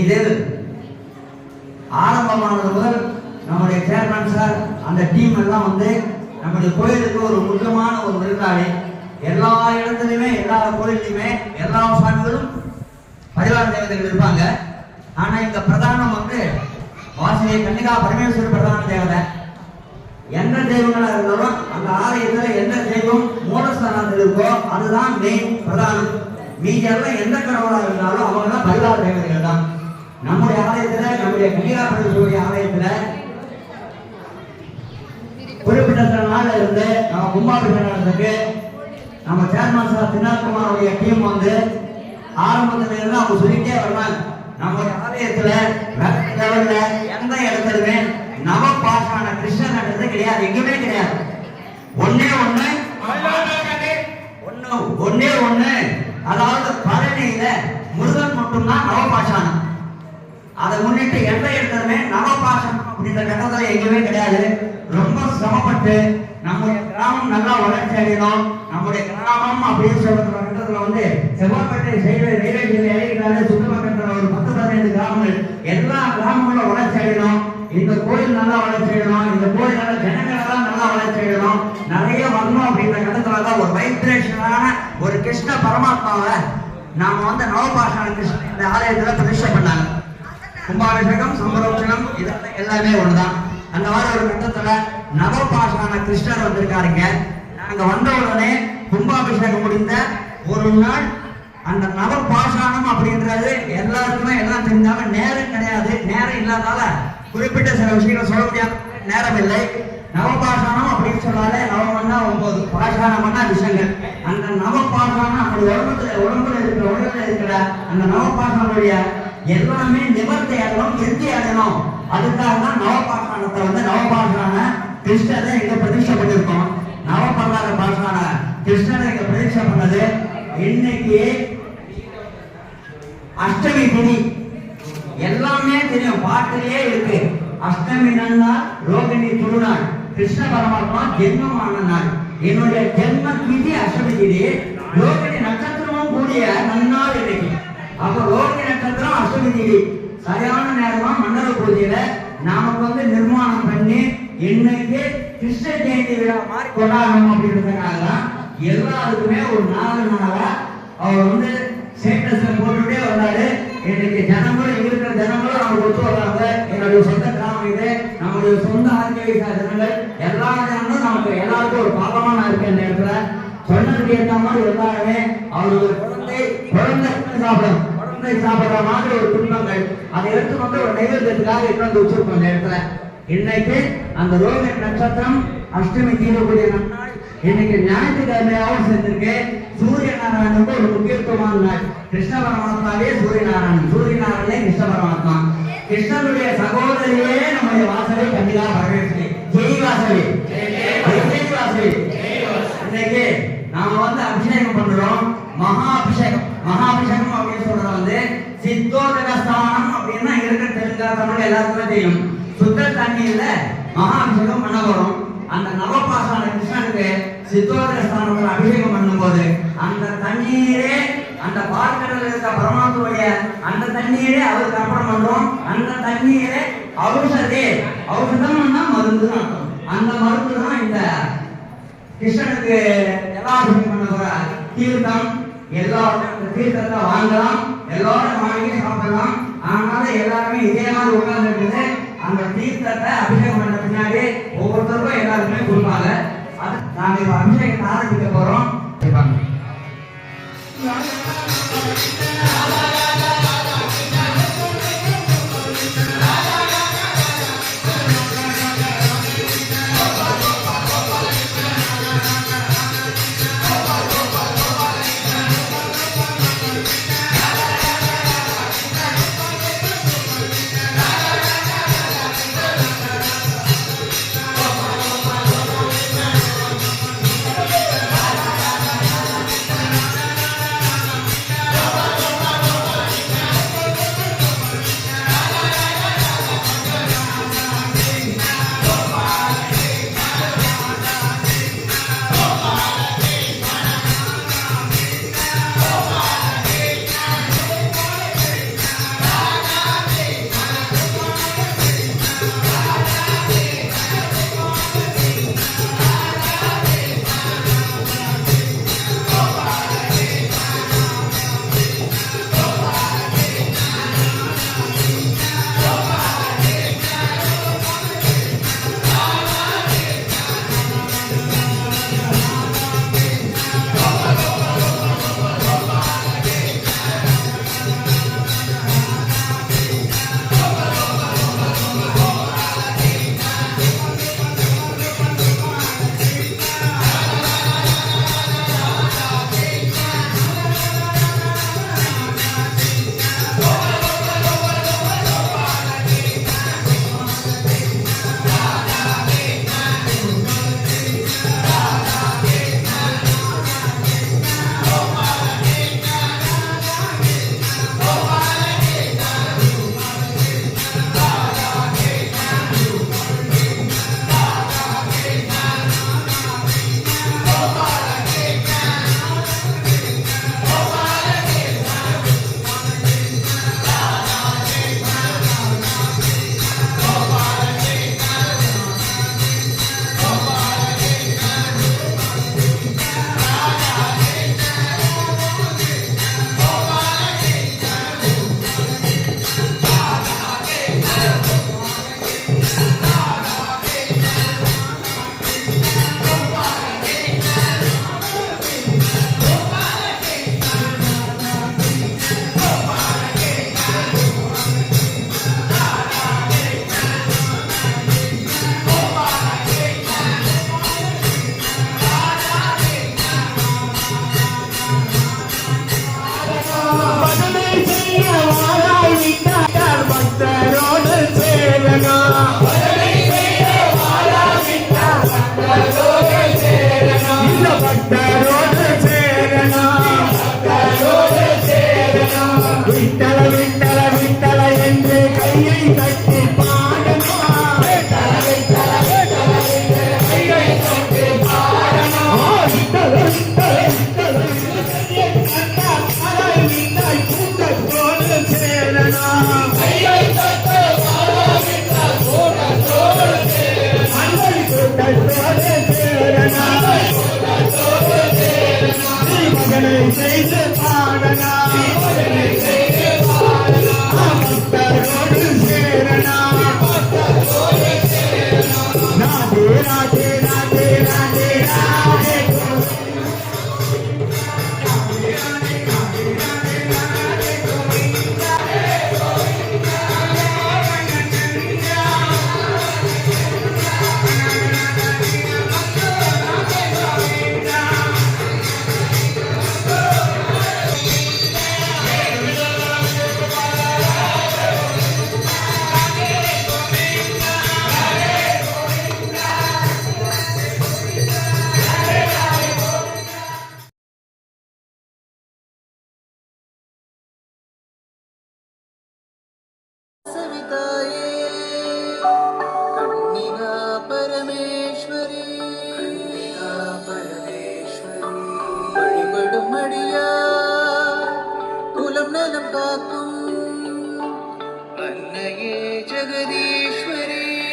இதில் ஆரம்பமானது முதல் நம்முடைய சேர்மன் சார் அந்த டீம் எல்லாம் வந்து நம்முடைய கோயிலுக்கு ஒரு முக்கியமான ஒரு விருந்தாளி. எல்லா இடத்துலையுமே எல்லா கோயிலையுமே எல்லா சாமிகளும் பரிவார தேவதைகள் இருப்பாங்க. ஆனால் இந்த பிரதானம் வந்து வாசிகை கன்னிகா பரமேஸ்வரர் பிரதான தேவதை. எந்த தெய்வங்களாக இருந்தாலும் அந்த ஆலயத்தில் எந்த தெய்வம் மூலஸ்தானத்தில் இருக்கோ அதுதான் மெயின் பிரதானம். மீதி எல்லாம் எந்த கடவுளாக இருந்தாலும் அவங்க தான் பரிவார தேவதைகள் தான். நம்முடைய ஆலயத்துல நம்முடைய கன்னிகா ஆலயத்துல குறிப்பிட்ட சில நாள்ல இருந்து நம்ம கும்பாபிஷேகம் நடந்ததுக்கு நம்ம சேர்மன் சார் தினகுமாருடைய டீம் வந்து ஆரம்பத்துல இருந்து அவங்க சொல்லிட்டே வருவாங்க நம்முடைய ஆலயத்துல வேற லெவல்ல எந்த இடத்துலயுமே நவ பாஷான கிருஷ்ணன் நடந்தது கிடையாது எங்குமே கிடையாது. ஒன்னே ஒண்ணு ஒன்னு ஒன்னே ஒண்ணு அதாவது பழனியில முருகன் மட்டும்தான் நவபாஷானம் அதை முன்னிட்டு எந்த எடுத்ததுமே நவபாசம் அப்படின்ற கட்டத்துல எங்கேயுமே கிடையாது. ரொம்ப சிரமப்பட்டு நம்முடைய கிராமம் நல்லா வளர்ச்சி அடையணும். நம்முடைய கிராமம் அப்படின்னு சொல்ற கட்டத்துல வந்து செவ்வாய்ப்பேட்டை செய்த ரயில்வே ஜில்லை இறங்கிட்டாலே ஒரு பத்து பதினைந்து கிராமங்கள். எல்லா கிராமங்களும் வளர்ச்சி அடையணும். இந்த கோயில் நல்லா வளர்ச்சி அடையணும். இந்த கோயில் நல்லா ஜனங்கள் நல்லா வளர்ச்சி அடையணும். நிறைய வரணும் அப்படின்ற கட்டத்துல தான் ஒரு வைப்ரேஷனான ஒரு கிருஷ்ண பரமாத்மாவை நாம வந்து நவபாஷான கிருஷ்ண இந்த ஆலயத்துல பிரதிஷ்டை பண்ணாங்க. கும்பாபிஷேகம் சம்பரோஷனம் இதெல்லாம் எல்லாமே ஒண்ணுதான். அந்த மாதிரி ஒரு கட்டத்துல நவபாஷான கிருஷ்ணர் வந்திருக்காருங்க. நாங்க வந்த உடனே கும்பாபிஷேகம் முடிந்த ஒரு நாள் அந்த நவபாஷானம் அப்படின்றது எல்லாருக்குமே எல்லாம் தெரிஞ்சாலும் நேரம் கிடையாது. நேரம் இல்லாதால குறிப்பிட்ட சில விஷயங்களை சொல்ல முடியாத. நேரம் இல்லை. நவபாஷானம் அப்படின்னு சொன்னாலே நவமன்னா ஒன்பது பாஷாணம்னா விஷயங்கள். அந்த நவபாஷானம் அப்படி உடம்புல உடம்புல இருக்கிற உடம்புல இருக்கிற அந்த நவபாஷானுடைய எல்லாமே நிவர்த்தி ஆகணும் திருப்தி ஆகணும் அதுக்காக தான் நவபாஷாணத்தை வந்து நவபாஷான கிருஷ்ணரை எங்க பிரதீட்சை பண்ணிருக்கோம் நவபல்லாத பாஷான கிருஷ்ணரை எங்க பிரதீட்சை பண்ணது இன்னைக்கு அஷ்டமி தினி எல்லாமே தெரியும் பாட்டிலேயே இருக்கு. அஷ்டமி நன்னா ரோகிணி திருநாள் கிருஷ்ண பரமாத்மா ஜென்மமான நாள். என்னுடைய ஜென்ம திதி அஷ்டமி திதி. ரோகிணி நட்சத்திரமும் கூடிய நன்னாள் இன்னைக்கு. அப்ப ரோகிணி நட்சத்திரம் அஷ்டமி திதி சரியான நேரமா மண்டல பூஜையில நமக்கு வந்து நிர்மாணம் பண்ணி இன்னைக்கு கிருஷ்ண ஜெயந்தி விழா மாதிரி கொண்டாடணும் அப்படின்றதுக்காக தான் எல்லாருக்குமே ஒரு நாலு நாளா அவர் வந்து ஸ்டேட்டஸ்ல போட்டுட்டே வந்தாரு. இன்னைக்கு ஜனங்களும் இருக்கிற ஜனங்களும் அவங்க ஒத்து வர்றாங்க என்னுடைய சொந்த கிராமம் இது. நம்மளுடைய சொந்த ஆர்கேவி சாதனங்கள் எல்லா ஜனங்களும் நமக்கு எல்லாருக்கும் ஒரு பாகமா நான் இருக்கேன் இந்த இடத்துல. சொன்னதுக்கு ஏற்ற மாதிரி எல்லாருமே அவர் குழந்தை குழந்தை சாப்பிடும் குழந்தை சாப்பிடுற மாதிரி ஒரு துன்பங்கள். அதை எடுத்து வந்து ஒரு நைவேத்தியத்துக்காக எடுத்து வந்து வச்சிருக்கோம் இந்த இடத்துல. இன்னைக்கு அந்த ரோகிணி நட்சத்திரம் அஷ்டமி தீரக்கூடிய நன்னாள். இன்னைக்கு ஞாயிற்றுக்கிழமையாகவும் சேர்ந்திருக்கு. சூரிய நாராயணனுக்கு ஒரு முக்கியத்துவமான நாள். கிருஷ்ண பரமாத்மாவே சூரிய நாராயணன் சூரிய நாராயணே கிருஷ்ண பரமாத்மா. கிருஷ்ணனுடைய சகோதரியே நம்முடைய வாசலை கண்டிதா வரவேற்று ஜெய் வாசலி. ஜெய் இன்னைக்கு நாம வந்து அபிஷேகம் பண்றோம். மகா அபிஷேகம். மகா அபிஷேகம் வந்து சித்தோதக ஸ்தானம் அப்படின்னா இருக்க தெலுங்கா தமிழ் எல்லாருக்குமே தெரியும். சுத்த தண்ணியில மகாபிஷேகம் பண்ண போறோம் அந்த நவபாசான கிருஷ்ணனுக்கு சித்தோதக ஸ்தானம் அபிஷேகம் பண்ணும்போது அந்த தண்ணீரே அந்த பார்க்கடல இருக்க பரமாத்மனுடைய அந்த தண்ணீரே அவருக்கு அர்ப்பணம் பண்றோம். அந்த தண்ணீரே ஔஷதே. ஔஷதம்னா மருந்து தான் அந்த மருந்து தான் இந்த கிருஷ்ணனுக்கு எல்லாரும் பண்ண போற தீர்த்தம். எல்லாரும் அந்த தீர்த்தத்தை வாங்கலாம். எல்லாரும் வாங்கி சாப்பிடலாம். ஆனால எல்லாருமே இதே மாதிரி உட்கார்ந்துருக்குது அந்த தீர்த்தத்தை அபிஷேகம் பண்ண பின்னாடி ஒவ்வொருத்தருக்கும் எல்லாருக்குமே கொடுப்பாங்க. அது நாங்க இப்ப அபிஷேகத்தை ஆரம்பிக்க போறோம்.